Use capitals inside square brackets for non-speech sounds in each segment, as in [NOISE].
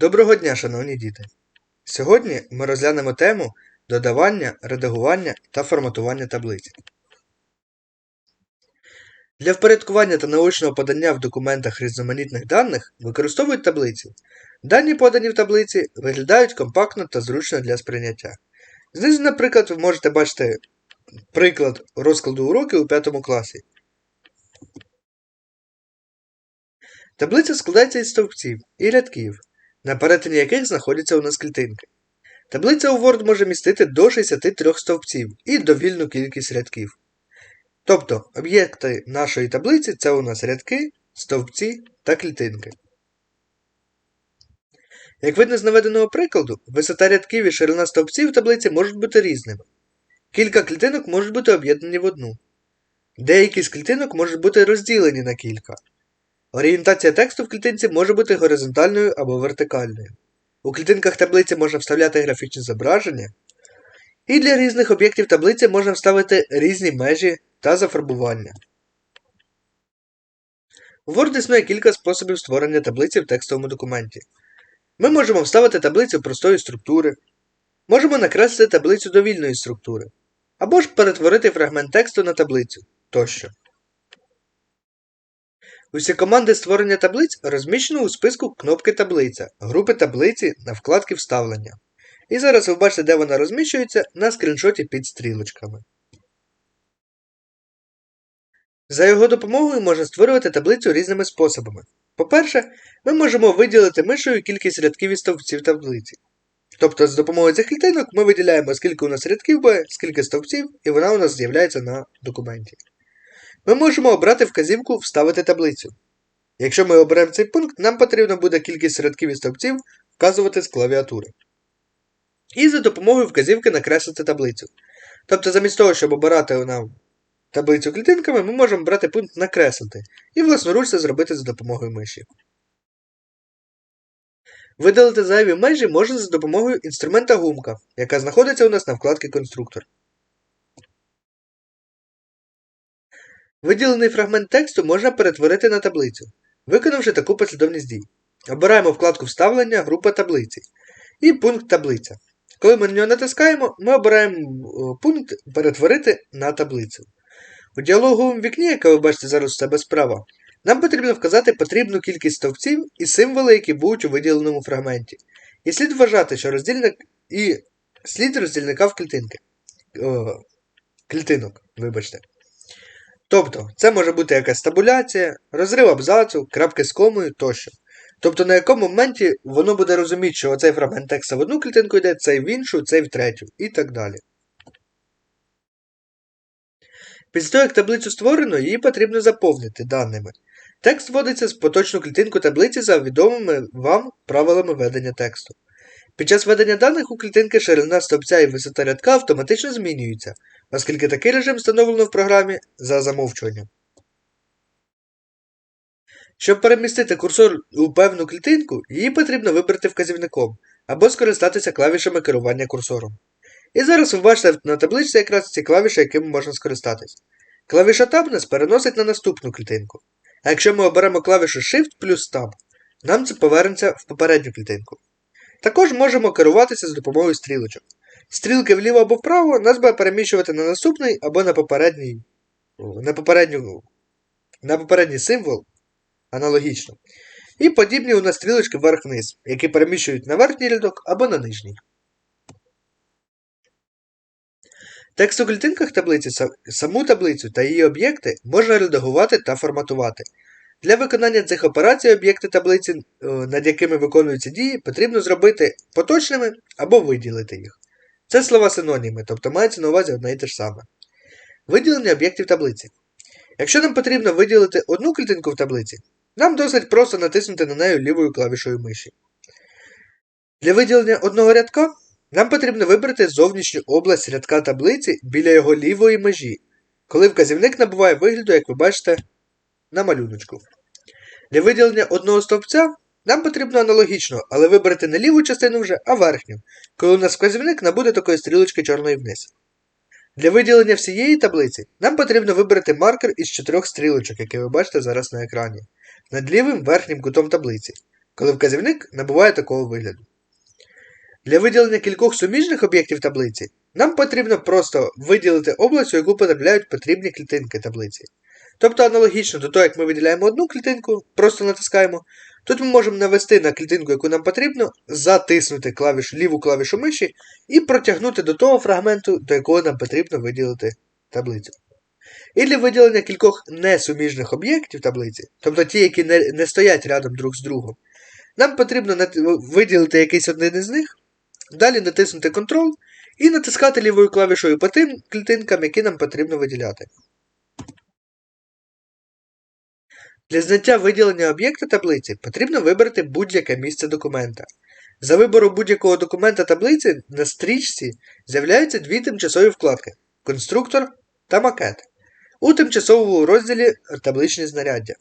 Доброго дня, шановні діти! Сьогодні ми розглянемо тему додавання, редагування та форматування таблиць. Для впорядкування та наочного подання в документах різноманітних даних використовують таблиці. Дані, подані в таблиці, виглядають компактно та зручно для сприйняття. Знизу, наприклад, ви можете бачити приклад розкладу уроків у 5 класі. Таблиця складається із стовпців і рядків, на перетині яких знаходяться у нас клітинки. Таблиця у Word може містити до 63 стовпців і довільну кількість рядків. Тобто об'єкти нашої таблиці це у нас рядки, стовпці та клітинки. Як видно з наведеного прикладу, висота рядків і ширина стовпців в таблиці можуть бути різними. Кілька клітинок можуть бути об'єднані в одну. Деякі з клітинок можуть бути розділені на кілька. Орієнтація тексту в клітинці може бути горизонтальною або вертикальною. У клітинках таблиці можна вставляти графічні зображення, і для різних об'єктів таблиці можна вставити різні межі та зафарбування. У Word існує кілька способів створення таблиці в текстовому документі. Ми можемо вставити таблицю простої структури, можемо накреслити таблицю довільної структури, або ж перетворити фрагмент тексту на таблицю тощо. Усі команди створення таблиць розміщено у списку кнопки таблиця, групи таблиці на вкладки вставлення. І зараз ви бачите, де вона розміщується на скріншоті під стрілочками. За його допомогою можна створювати таблицю різними способами. По-перше, ми можемо виділити мишею кількість рядків і стовпців таблиці. Тобто, з допомогою цих клітинок ми виділяємо, скільки у нас рядків буде, скільки стовпців, і вона у нас з'являється на документі. Ми можемо обрати вказівку Вставити таблицю. Якщо ми оберемо цей пункт, нам потрібно буде кількість рядків і стовпців вказувати з клавіатури. І за допомогою вказівки накреслити таблицю. Тобто, замість того, щоб обирати нам таблицю клітинками, ми можемо брати пункт Накреслити і власноруч це зробити за допомогою миші. Видалити зайві межі можна за допомогою інструмента гумка, яка знаходиться у нас на вкладці Конструктор. Виділений фрагмент тексту можна перетворити на таблицю, виконавши таку послідовність дій. Обираємо вкладку Вставлення, група таблиці і пункт Таблиця. Коли ми на нього натискаємо, ми обираємо пункт Перетворити на таблицю. У діалоговому вікні, яке ви бачите зараз у себе справа, нам потрібно вказати потрібну кількість стовпців і символи, які будуть у виділеному фрагменті. І слід вважати, що роздільник і слід роздільника в клітинки. О, клітинок, вибачте. Тобто, це може бути якась табуляція, розрив абзацу, крапки з комою тощо. Тобто, на якому моменті воно буде розуміти, що оцей фрагмент текста в одну клітинку йде, цей в іншу, цей в третю, і так далі. Після того, як таблицю створено, її потрібно заповнити даними. Текст вводиться з поточну клітинку таблиці за відомими вам правилами ведення тексту. Під час ведення даних у клітинки ширина стовпця і висота рядка автоматично змінюються, оскільки такий режим встановлено в програмі за замовчуванням. Щоб перемістити курсор у певну клітинку, її потрібно вибрати вказівником або скористатися клавішами керування курсором. І зараз ви бачите на табличці якраз ці клавіші, якими можна скористатись. Клавіша Tab нас переносить на наступну клітинку. А якщо ми оберемо клавішу Shift плюс Tab, нам це повернеться в попередню клітинку. Також можемо керуватися з допомогою стрілочок. Стрілки вліво або вправо нас буде переміщувати на наступний або на попередній на, попередню, на попередній символ аналогічно. І подібні у нас стрілочки вверх-вниз, які переміщують на верхній рядок або на нижній. Текст у клітинках таблиці саму таблицю та її об'єкти можна редагувати та форматувати. Для виконання цих операцій об'єкти таблиці, над якими виконуються дії, потрібно зробити поточними або виділити їх. Це слова синоніми, тобто мається на увазі одне і те ж саме. Виділення об'єктів таблиці. Якщо нам потрібно виділити одну клітинку в таблиці, нам досить просто натиснути на неї лівою клавішою миші. Для виділення одного рядка нам потрібно вибрати зовнішню область рядка таблиці біля його лівої межі, коли вказівник набуває вигляду, як ви бачите, на малюночку. Для виділення одного стовпця нам потрібно аналогічно, але вибрати не ліву частину вже, а верхню, коли у нас вказівник набуде такої стрілочки чорної вниз. Для виділення всієї таблиці нам потрібно вибрати маркер із чотирьох стрілочок, які ви бачите зараз на екрані, над лівим верхнім кутом таблиці. коли вказівник набуває такого вигляду. Для виділення кількох суміжних об'єктів таблиці нам потрібно просто виділити область, у яку потрапляють потрібні клітинки таблиці. Тобто аналогічно до того, як ми виділяємо одну клітинку, просто натискаємо, тут ми можемо навести на клітинку, яку нам потрібно, затиснути клавішу, ліву клавішу миші і протягнути до того фрагменту, до якого нам потрібно виділити таблицю. І для виділення кількох несуміжних об'єктів таблиці, тобто ті, які не, не стоять рядом друг з другом, нам потрібно виділити якийсь один із них, далі натиснути Ctrl і натискати лівою клавішою по тим клітинкам, які нам потрібно виділяти. Для зняття виділення об'єкта таблиці потрібно вибрати будь-яке місце документа. За вибором будь-якого документа таблиці на стрічці з'являються дві тимчасові вкладки конструктор та макет. У тимчасовому розділі табличні знаряддя.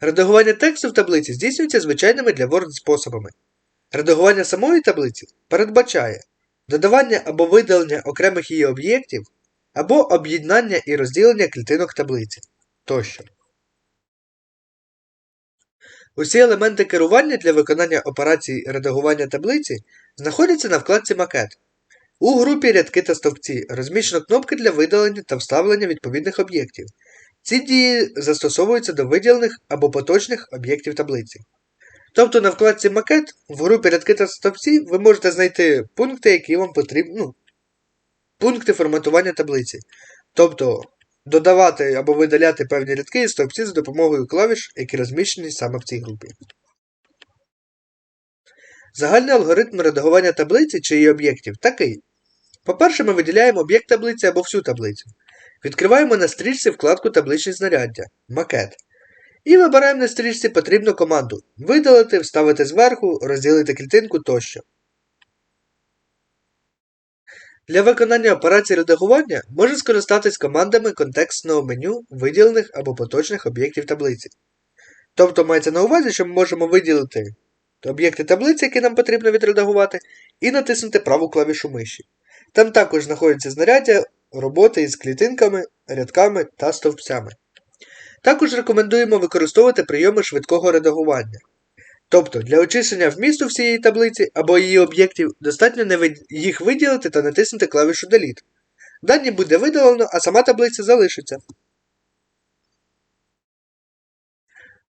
Редагування тексту в таблиці здійснюється звичайними для Word способами. Редагування самої таблиці передбачає додавання або видалення окремих її об'єктів, або об'єднання і розділення клітинок таблиці тощо. Усі елементи керування для виконання операцій редагування таблиці знаходяться на вкладці Макет. У групі рядки та стовпці розміщено кнопки для видалення та вставлення відповідних об'єктів. Ці дії застосовуються до виділених або поточних об'єктів таблиці. Тобто на вкладці Макет в групі рядки та стовпці ви можете знайти пункти, які вам потрібні. Ну, пункти форматування таблиці. Тобто додавати або видаляти певні рядки і стовпці за допомогою клавіш, які розміщені саме в цій групі. Загальний алгоритм редагування таблиці чи її об'єктів такий. По-перше, ми виділяємо об'єкт таблиці або всю таблицю. Відкриваємо на стрічці вкладку табличні знаряддя макет. І вибираємо на стрічці потрібну команду видалити, вставити зверху, розділити клітинку тощо. Для виконання операцій редагування можна скористатись командами контекстного меню виділених або поточних об'єктів таблиці. Тобто мається на увазі, що ми можемо виділити об'єкти таблиці, які нам потрібно відредагувати, і натиснути праву клавішу миші. Там також знаходяться знаряддя роботи із клітинками, рядками та стовпцями. Також рекомендуємо використовувати прийоми швидкого редагування. Тобто для очищення вмісту всієї таблиці або її об'єктів достатньо їх виділити та натиснути клавішу Delete. Дані буде видалено, а сама таблиця залишиться.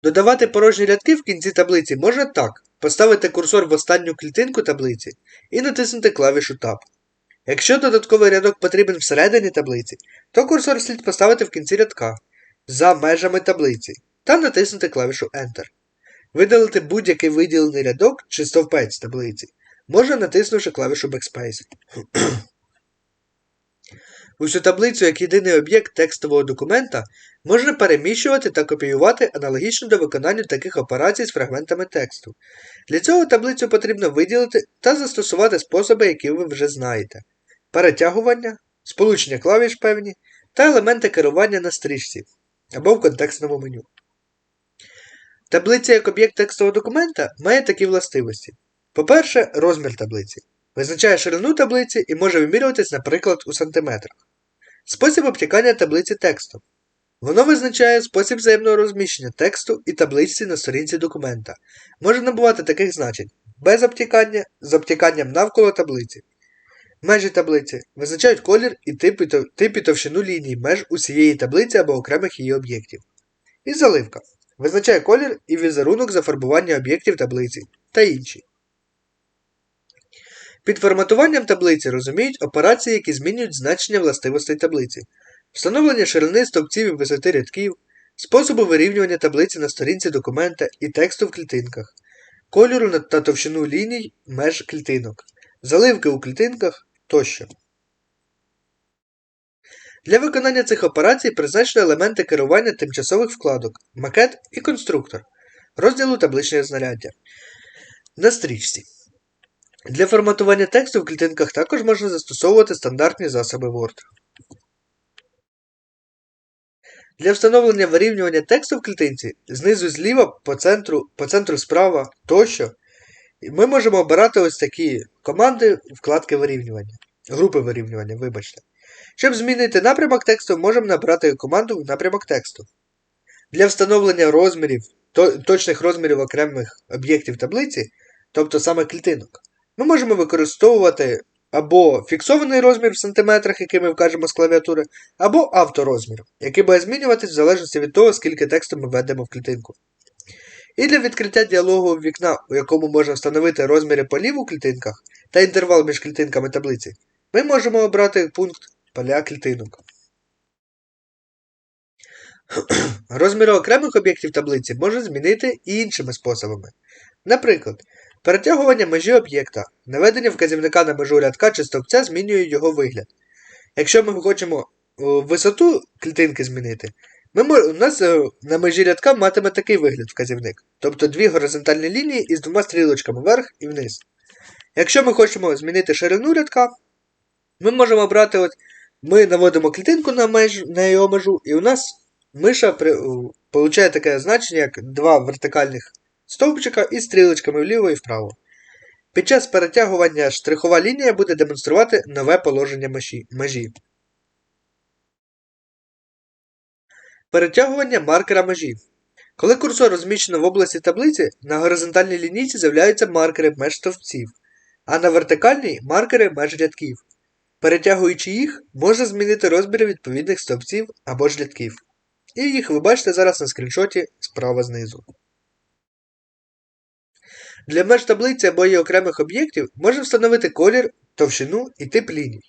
Додавати порожні рядки в кінці таблиці можна так: поставити курсор в останню клітинку таблиці і натиснути клавішу Tab. Якщо додатковий рядок потрібен всередині таблиці, то курсор слід поставити в кінці рядка за межами таблиці та натиснути клавішу Enter. Видалити будь-який виділений рядок чи стовпець таблиці можна натиснувши клавішу Backspace. [CLEARS THROAT] Усю таблицю як єдиний об'єкт текстового документа можна переміщувати та копіювати аналогічно до виконання таких операцій з фрагментами тексту. Для цього таблицю потрібно виділити та застосувати способи, які ви вже знаєте: перетягування, сполучення клавіш певні та елементи керування на стрічці або в контекстному меню. Таблиця як об'єкт текстового документа має такі властивості. По-перше, розмір таблиці. Визначає ширину таблиці і може вимірюватись, наприклад, у сантиметрах. Спосіб обтікання таблиці текстом. Воно визначає спосіб взаємного розміщення тексту і таблиці на сторінці документа. Може набувати таких значень без обтікання, з обтіканням навколо таблиці. Межі таблиці визначають колір і тип і, товщину ліній меж усієї таблиці або окремих її об'єктів. І заливка. Визначає колір і візерунок зафарбування об'єктів таблиці та інші. Під форматуванням таблиці розуміють операції, які змінюють значення властивостей таблиці, встановлення ширини стовпців і висоти рядків, способи вирівнювання таблиці на сторінці документа і тексту в клітинках, кольору та товщину ліній меж клітинок, заливки у клітинках тощо. Для виконання цих операцій призначено елементи керування тимчасових вкладок, макет і конструктор, розділу табличне знаряддя. На стрічці. Для форматування тексту в клітинках також можна застосовувати стандартні засоби Word. Для встановлення вирівнювання тексту в клітинці знизу зліва по центру, по центру справа тощо ми можемо обирати ось такі команди вкладки вирівнювання, групи вирівнювання, вибачте. Щоб змінити напрямок тексту, можемо набрати команду напрямок тексту. Для встановлення розмірів то- точних розмірів окремих об'єктів таблиці, тобто саме клітинок, ми можемо використовувати або фіксований розмір в сантиметрах, який ми вкажемо з клавіатури, або авторозмір, який буде змінюватись в залежності від того, скільки тексту ми введемо в клітинку. І для відкриття діалогового вікна, у якому можна встановити розміри полів у клітинках та інтервал між клітинками таблиці, ми можемо обрати пункт поля клітинок. [CLEARS THROAT] Розміри окремих об'єктів таблиці можна змінити і іншими способами. Наприклад, перетягування межі об'єкта, наведення вказівника на межу рядка чи стовпця змінює його вигляд. Якщо ми хочемо висоту клітинки змінити, ми, у нас е, на межі рядка матиме такий вигляд вказівник, тобто дві горизонтальні лінії із двома стрілочками вверх і вниз. Якщо ми хочемо змінити ширину рядка, ми можемо обрати, от, ми наводимо клітинку на, меж, на його межу, і у нас миша при, получає таке значення, як два вертикальних стовпчика із стрілочками вліво і вправо. Під час перетягування штрихова лінія буде демонструвати нове положення межі. межі. Перетягування маркера межі. Коли курсор розміщено в області таблиці, на горизонтальній лінійці з'являються маркери меж стовпців, а на вертикальній маркери меж рядків. Перетягуючи їх, можна змінити розміри відповідних стовпців або ж рядків. І їх ви бачите зараз на скріншоті справа знизу. Для меж таблиці або її окремих об'єктів можна встановити колір, товщину і тип ліній.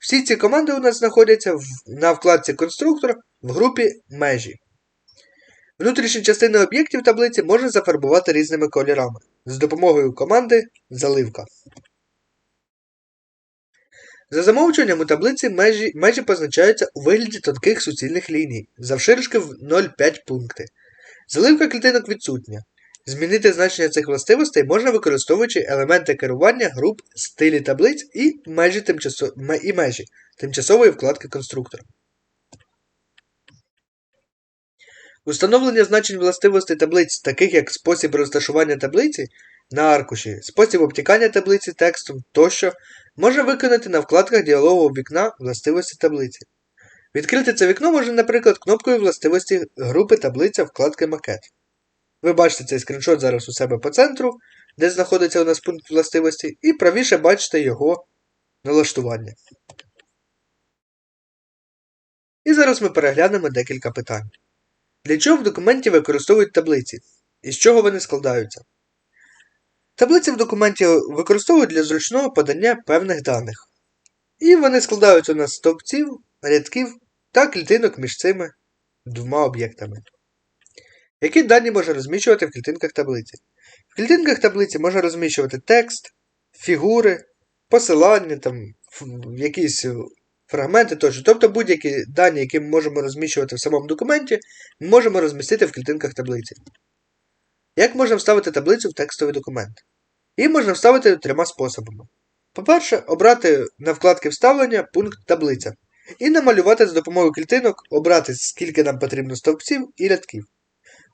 Всі ці команди у нас знаходяться в, на вкладці Конструктор в групі Межі. Внутрішні частини об'єктів таблиці можна зафарбувати різними кольорами з допомогою команди Заливка. За замовчуванням у таблиці межі, межі позначаються у вигляді тонких суцільних ліній, завширшки в 0,5 пункти. Заливка клітинок відсутня. Змінити значення цих властивостей можна використовуючи елементи керування груп стилі таблиць і межі, тимчасо... і межі тимчасової вкладки конструктора. Установлення значень властивостей таблиць, таких як спосіб розташування таблиці на аркуші, спосіб обтікання таблиці текстом тощо, можна виконати на вкладках діалогового вікна властивості таблиці. Відкрити це вікно можна, наприклад, кнопкою властивості групи таблиця вкладки Макет. Ви бачите цей скріншот зараз у себе по центру, де знаходиться у нас пункт властивості, і правіше бачите його налаштування. І зараз ми переглянемо декілька питань. Для чого в документі використовують таблиці? І з чого вони складаються? Таблиці в документі використовують для зручного подання певних даних. І вони складаються з стовпців, рядків та клітинок між цими двома об'єктами. Які дані можна розміщувати в клітинках таблиці? В клітинках таблиці можна розміщувати текст, фігури, посилання, там, якісь фрагменти тощо. Тобто будь-які дані, які ми можемо розміщувати в самому документі, ми можемо розмістити в клітинках таблиці. Як можна вставити таблицю в текстовий документ? Її можна вставити трьома способами. По-перше, обрати на вкладки вставлення пункт таблиця і намалювати з допомогою клітинок, обрати скільки нам потрібно стовпців і рядків.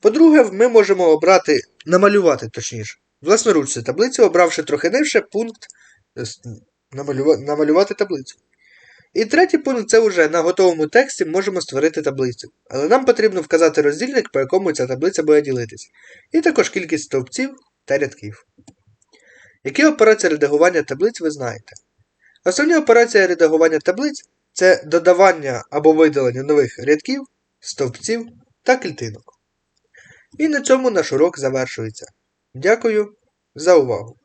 По-друге, ми можемо обрати, намалювати точніше, власноруч цю таблицю, обравши трохи нижче пункт е, намалювати таблицю. І третій пункт це вже на готовому тексті можемо створити таблицю. Але нам потрібно вказати роздільник, по якому ця таблиця буде ділитись, і також кількість стовпців та рядків. Які операції редагування таблиць ви знаєте? Основні операції редагування таблиць це додавання або видалення нових рядків, стовпців та клітинок. І на цьому наш урок завершується. Дякую за увагу!